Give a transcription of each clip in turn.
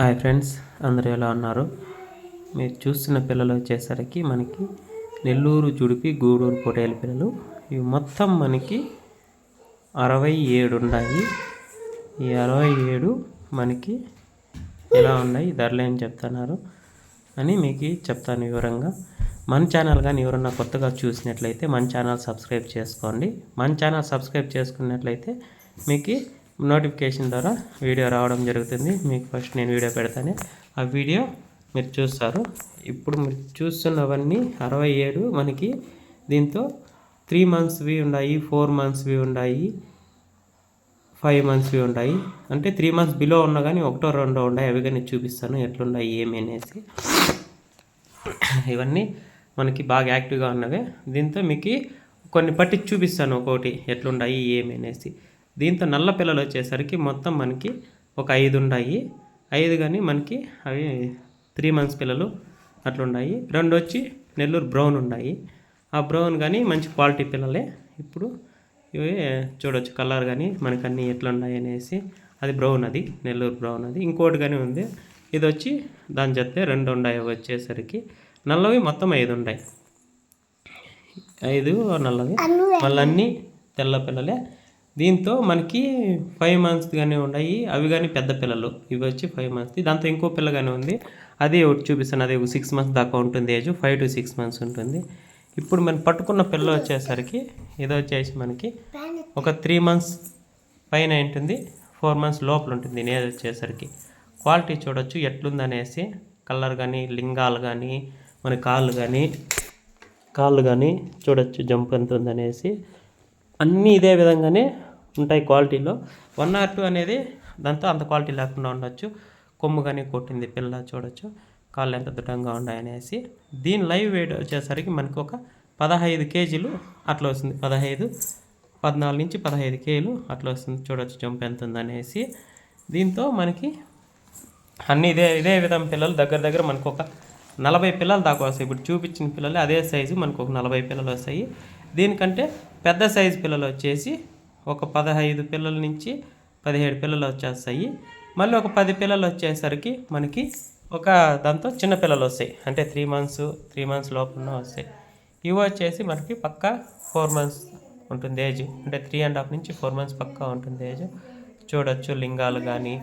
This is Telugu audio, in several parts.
హాయ్ ఫ్రెండ్స్ అందరూ ఎలా ఉన్నారు? మీరు చూస్తున్న పిల్లలు వచ్చేసరికి మనకి నెల్లూరు జుడిపి గూడూరు పొటేలు పిల్లలు. ఇవి మొత్తం మనకి అరవై ఏడు ఉన్నాయి. ఈ అరవై ఏడు మనకి ఎలా ఉన్నాయి ధరలు ఏం చెప్తున్నారు అని మీకు చెప్తాను వివరంగా. మన ఛానల్ కానీ ఎవరన్నా కొత్తగా చూసినట్లయితే మన ఛానల్ సబ్స్క్రైబ్ చేసుకోండి. మన ఛానల్ సబ్స్క్రైబ్ చేసుకున్నట్లయితే మీకు నోటిఫికేషన్ ద్వారా వీడియో రావడం జరుగుతుంది. మీకు ఫస్ట్ నేను వీడియో పెడతాను. ఆ వీడియో మీరు చూస్తారు. ఇప్పుడు మీరు చూస్తున్నవన్నీ అరవై ఏడు మనకి దీంతో త్రీ మంత్స్వి ఉన్నాయి ఫోర్ మంత్స్వి ఉన్నాయి ఫైవ్ మంత్స్వి ఉన్నాయి. అంటే త్రీ మంత్స్ బిలో ఉన్నా కానీ ఒకటో రెండో ఉన్నాయి. అవి కానీ చూపిస్తాను ఎట్లున్నాయి ఏమి అనేసి. ఇవన్నీ మనకి బాగా యాక్టివ్గా ఉన్నవే. దీంతో మీకు కొన్ని పట్టి చూపిస్తాను. ఒకటి ఎట్లున్నాయి ఏమి అనేసి. దీంతో నల్ల పిల్లలు వచ్చేసరికి మొత్తం మనకి ఒక ఐదు ఉన్నాయి ఐదు కానీ మనకి అవి త్రీ మంత్స్ పిల్లలు అట్లున్నాయి రెండు వచ్చి నెల్లూరు బ్రౌన్ ఉన్నాయి ఆ బ్రౌన్ కానీ మంచి క్వాలిటీ పిల్లలే. ఇప్పుడు ఇవి చూడొచ్చు కలర్ కానీ మనకు అన్నీ ఎట్లున్నాయి అనేసి. అది బ్రౌన్ అది నెల్లూరు బ్రౌన్ అది. ఇంకోటి కానీ ఉంది. ఇది వచ్చి దాని చెప్తే రెండు ఉన్నాయి వచ్చేసరికి. నల్లవి మొత్తం ఐదు ఉన్నాయి ఐదు నల్లవి. మళ్ళీ అన్నీ తెల్ల పిల్లలే. దీంతో మనకి ఫైవ్ మంత్స్ కానీ ఉన్నాయి. అవి కానీ పెద్ద పిల్లలు. ఇవి వచ్చి ఫైవ్ మంత్స్ దాంతో ఇంకో పిల్ల కానీ ఉంది. అది ఒకటి చూపిస్తాను. అదే సిక్స్ మంత్స్ దాకా ఉంటుంది. Age five to six months ఉంటుంది. ఇప్పుడు మనం పట్టుకున్న పిల్ల వచ్చేసరికి ఇది వచ్చేసి మనకి ఒక త్రీ మంత్స్ పైన ఉంటుంది ఫోర్ మంత్స్ లోపల ఉంటుంది. నేది వచ్చేసరికి క్వాలిటీ చూడొచ్చు. ఎట్లుందనేసి కలర్ కానీ లింగాలు కానీ మన కాళ్ళు కానీ కాళ్ళు కానీ చూడొచ్చు. జంప్ ఎంత ఉందనేసి అన్నీ ఇదే విధంగానే ఉంటాయి క్వాలిటీలో. వన్ ఆర్ టూ అనేది దాంతో అంత క్వాలిటీ లేకుండా ఉండొచ్చు. కొమ్ము కానీ కొట్టింది పిల్ల చూడొచ్చు. కాళ్ళు ఎంత దృఢంగా ఉన్నాయనేసి. దీని లైవ్ వెయిట్ వచ్చేసరికి మనకు ఒక పదహైదు కేజీలు అట్లా వస్తుంది. పదహైదు పద్నాలుగు నుంచి పదహైదు కేజీలు అట్లా వస్తుంది. చూడొచ్చు జంప్ ఎంత ఉందనేసి. దీంతో మనకి అన్ని ఇదే ఇదే విధం పిల్లలు దగ్గర దగ్గర మనకు ఒక నలభై పిల్లలు దాకా వస్తాయి. ఇప్పుడు చూపించిన పిల్లలు అదే సైజు మనకు ఒక నలభై పిల్లలు వస్తాయి. దీనికంటే పెద్ద సైజు పిల్లలు వచ్చేసి ఒక పదహైదు పిల్లల నుంచి పదిహేడు పిల్లలు వచ్చేస్తాయి. మళ్ళీ ఒక పది పిల్లలు వచ్చేసరికి మనకి ఒక దాంతో చిన్న పిల్లలు వస్తాయి. అంటే త్రీ మంత్స్ త్రీ మంత్స్ లోపల వస్తాయి. ఇవి వచ్చేసి మనకి పక్క ఫోర్ మంత్స్ ఉంటుంది ఏజ్ అంటే త్రీ అండ్ హాఫ్ నుంచి ఫోర్ మంత్స్ పక్కా ఉంటుంది ఏజ్ చూడొచ్చు లింగాలు కానీ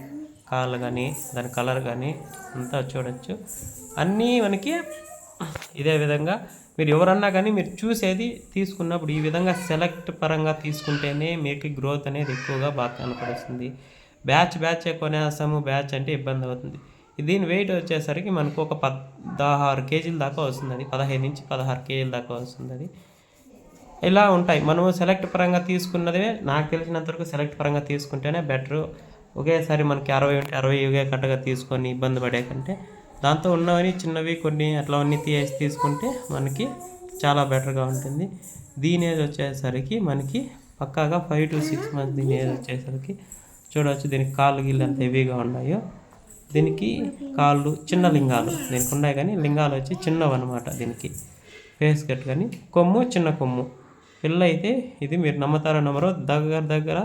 కాళ్ళు కానీ దాని కలర్ కానీ అంతా చూడొచ్చు. అన్నీ మనకి ఇదే విధంగా మీరు ఎవరన్నా కానీ మీరు చూసేది తీసుకున్నప్పుడు ఈ విధంగా సెలెక్ట్ పరంగా తీసుకుంటేనే మీకు గ్రోత్ అనేది ఎక్కువగా బాగా కనపడుతుంది. బ్యాచ్ బ్యాచ్ కొనేస్తాము బ్యాచ్ అంటే ఇబ్బంది అవుతుంది. దీని వెయిట్ వచ్చేసరికి మనకు ఒక పదహారు కేజీల దాకా వస్తుంది అది పదహైదు నుంచి పదహారు కేజీల దాకా వస్తుంది అది ఇలా ఉంటాయి. మనము సెలెక్ట్ పరంగా తీసుకున్నదే నాకు తెలిసినంత వరకు సెలెక్ట్ పరంగా తీసుకుంటేనే బెటరు ఒకేసారి మనకి అరవై ఉంటే అరవై ఒకే కట్టగా తీసుకొని ఇబ్బంది పడే కంటే దాంతో ఉన్నవని చిన్నవి కొన్ని అట్లా అన్నీ తీసి తీసుకుంటే మనకి చాలా బెటర్గా ఉంటుంది. దీని ఏజ్ వచ్చేసరికి మనకి పక్కాగా ఫైవ్ టు సిక్స్ మంత్స్ దీని ఏజ్ వచ్చేసరికి చూడవచ్చు దీనికి కాళ్ళు గిళ్ళు అంత హెవీగా ఉన్నాయో. దీనికి కాళ్ళు చిన్న లింగాలు దీనికి ఉన్నాయి కానీ లింగాలు వచ్చి చిన్నవి అనమాట దీనికి. ఫేస్ కట్ కానీ కొమ్ము చిన్న కొమ్ము. పిల్ల అయితే ఇది మీరు నమ్మతారో నమ్మరో దగ్గర దగ్గర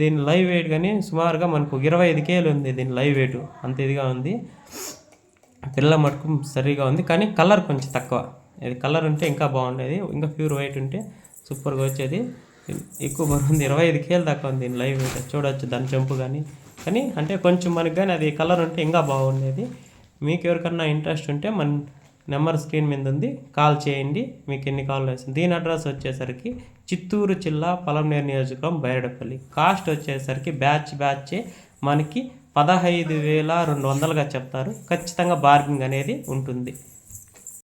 దీని లైవ్ వెయిట్ కానీ సుమారుగా మనకు ఇరవై ఐదు కేలు ఉంది దీని లైవ్ వెయిట్. అంత ఇదిగా ఉంది. పిల్ల మటుకు సరిగా ఉంది కానీ కలర్ కొంచెం తక్కువ. ఇది కలర్ ఉంటే ఇంకా బాగుండేది. ఇంకా ప్యూర్ వైట్ ఉంటే సూపర్గా వచ్చేది. ఎక్కువ బాగుంది ఇరవై ఐదు కేలు దాకా ఉంది లైవ్. చూడవచ్చు దాని చెంపు కానీ కానీ అంటే కొంచెం మనకి కానీ అది కలర్ ఉంటే ఇంకా బాగుండేది. మీకు ఎవరికన్నా ఇంట్రెస్ట్ ఉంటే మన నెంబర్ స్క్రీన్ మీద ఉంది. కాల్ చేయండి. మీకు ఎన్ని కాల్ వస్తుంది దీని అడ్రస్ వచ్చేసరికి చిత్తూరు జిల్లా పలంనేరు నియోజకవర్గం బైరడపల్లి కాస్ట్ వచ్చేసరికి బ్యాచ్ బ్యాచ్ మనకి పదహైదు వేల రెండు వందలుగా చెప్తారు. ఖచ్చితంగా బార్గింగ్ అనేది ఉంటుంది.